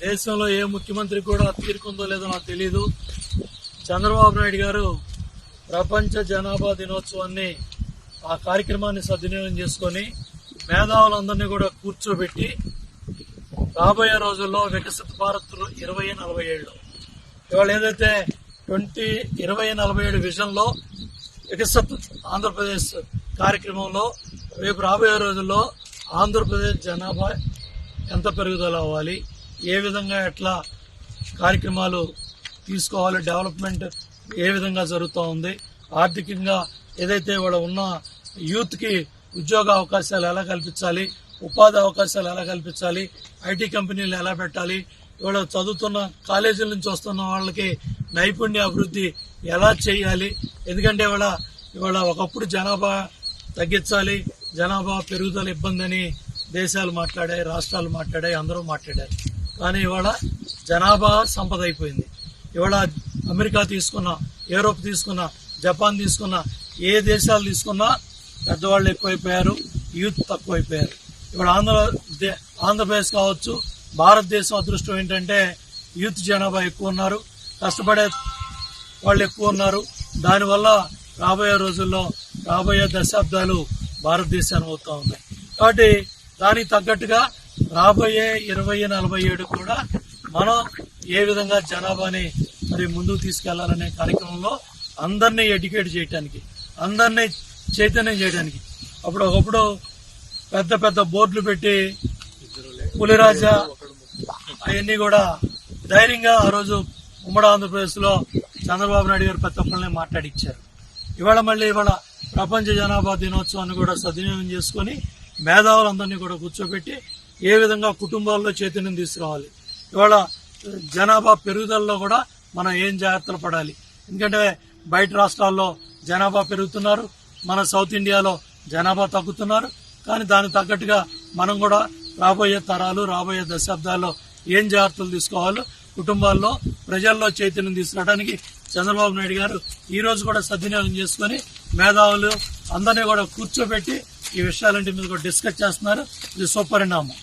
దేశంలో ఏ ముఖ్యమంత్రి కూడా తీరుకుందో లేదో నాకు తెలియదు చంద్రబాబు నాయుడు గారు ప్రపంచ జనాభా దినోత్సవాన్ని ఆ కార్యక్రమాన్ని సద్వినియోగం చేసుకొని మేధావులందరినీ కూడా కూర్చోబెట్టి రాబోయే రోజుల్లో వికసిత భారత్ ఇరవై నలభై ఏళ్ళు ఇవాళ ఏదైతే ట్వంటీ ఇరవై నలభై ఏడు విజన్లో వికసిత ఆంధ్రప్రదేశ్ కార్యక్రమంలో రేపు రాబోయే రోజుల్లో ఆంధ్రప్రదేశ్ జనాభా ఎంత పెరుగుదల అవ్వాలి? ఏ విధంగా ఎట్లా కార్యక్రమాలు తీసుకోవాలి డెవలప్మెంట్ ఏ విధంగా జరుగుతూ ఉంది ఆర్థికంగా ఏదైతే ఇవాళ ఉన్న యూత్కి ఉద్యోగ అవకాశాలు ఎలా కల్పించాలి ఉపాధి అవకాశాలు ఎలా కల్పించాలి ఐటీ కంపెనీలు ఎలా పెట్టాలి ఇవాళ చదువుతున్న కాలేజీల నుంచి వస్తున్న వాళ్ళకి నైపుణ్య అభివృద్ధి ఎలా చేయాలి ఎందుకంటే ఇవాళ ఇవాళ ఒకప్పుడు జనాభా తగ్గించాలి జనాభా పెరుగుదల ఇబ్బంది అని దేశాలు మాట్లాడాయి రాష్ట్రాలు మాట్లాడాయి అందరూ మాట్లాడారు. కానీ ఇవాళ జనాభా సంపద అయిపోయింది. ఇవాళ అమెరికా తీసుకున్నా యూరోప్ తీసుకున్నా జపాన్ తీసుకున్నా ఏ దేశాలు తీసుకున్నా పెద్దవాళ్ళు ఎక్కువైపోయారు యూత్ తక్కువైపోయారు. ఇప్పుడు ఆంధ్ర దే- ఆంధ్రప్రదేశ్ కావచ్చు భారతదేశం అదృష్టం ఏంటంటే యూత్ జనాభా ఎక్కువ ఉన్నారు కష్టపడే వాళ్ళు ఎక్కువ ఉన్నారు. దానివల్ల రాబోయే రోజుల్లో రాబోయే దశాబ్దాలు భారతదేశాన్ని అవుతూ ఉన్నాయి. కాబట్టి దానికి తగ్గట్టుగా రాబోయే ఇరవై నలభై ఏడు కూడా మనం ఏ విధంగా జనాభాని మరి ముందుకు తీసుకెళ్ళాలనే కార్యక్రమంలో అందరినీ ఎడ్యుకేట్ చేయడానికి అందరినీ చైతన్యం చేయడానికి అప్పుడు ఒకప్పుడు పెద్ద పెద్ద బోర్డులు పెట్టి పులిరాజా అవన్నీ కూడా ధైర్యంగా ఆ రోజు ఉమ్మడి ఆంధ్రప్రదేశ్లో చంద్రబాబు నాయుడు గారు ప్రతి ఒక్కరిని మాట్లాడిచ్చారు. ఇవాళ మళ్ళీ ఇవాళ ప్రపంచ జనాభా దినోత్సవాన్ని కూడా సద్వినియోగం చేసుకొని మేధావులందరినీ కూడా కూర్చోబెట్టి ఏ విధంగా కుటుంబాల్లో చైతన్యం తీసుకురావాలి? ఇవాళ జనాభా పెరుగుదలలో కూడా మనం ఏం జాగ్రత్తలు పడాలి? ఎందుకంటే బయట రాష్ట్రాల్లో జనాభా పెరుగుతున్నారు మన సౌత్ ఇండియాలో జనాభా తగ్గుతున్నారు కానీ దానికి తగ్గట్టుగా మనం కూడా రాబోయే తరాలు రాబోయే దశాబ్దాల్లో ఏం జాగ్రత్తలు తీసుకోవాలో కుటుంబాల్లో ప్రజల్లో చైతన్యం తీసుకురావడానికి చంద్రబాబు నాయుడు గారు ఈ రోజు కూడా సద్వినియోగం చేసుకొని మేధావులు అందరినీ కూడా కూర్చోబెట్టి ఈ విషయాలంటి మీద కూడా డిస్కస్ చేస్తున్నారు. ఇది సుపరిణామం.